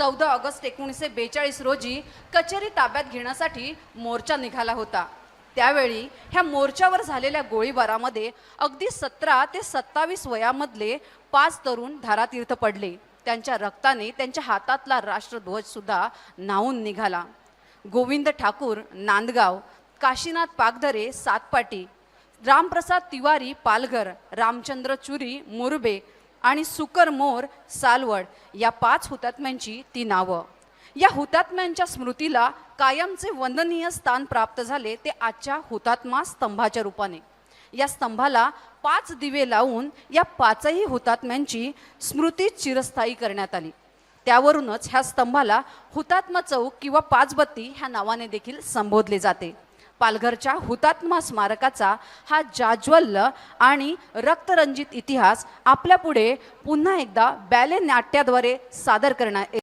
चौदा ऑगस्ट एकोणीसशे बेचाळीस रोजी कचेरी ताब्यात घेण्यासाठी मोर्चा निघाला होता. त्यावेळी ह्या मोर्चावर झालेल्या गोळीबारामध्ये अगदी सतरा ते सत्तावीस वयामधले पाच तरुण धारातीर्थ पडले. त्यांच्या रक्ताने त्यांच्या हातातला राष्ट्रध्वजसुद्धा न्हावून निघाला. गोविंद ठाकूर नांदगाव काशीनाथ पागधरे सातपाटी रामप्रसाद तिवारी पालघर रामचंद्र चुरी मुरबे आणि सुकर मोर सालवड या पाच हुतात्म्यांची ती नावं. या हुतात्म्यांच्या स्मृतीला कायमचे वंदनीय स्थान प्राप्त झाले ते आजच्या हुतात्मा स्तंभाच्या रूपाने. या स्तंभाला पाच दिवे लावून या पाचही हुतात्म्यांची स्मृती चिरस्थायी करण्यात आली. त्यावरूनच ह्या स्तंभाला हुतात्मा चौक किंवा पाचबत्ती ह्या नावाने देखील संबोधले जाते. पालघरच्या हुतात्मा स्मारकाचा हा जाज्वल्य आणि रक्तरंजित इतिहास आपल्यापुढे पुन्हा एकदा बॅले नाट्याद्वारे सादर करण्यात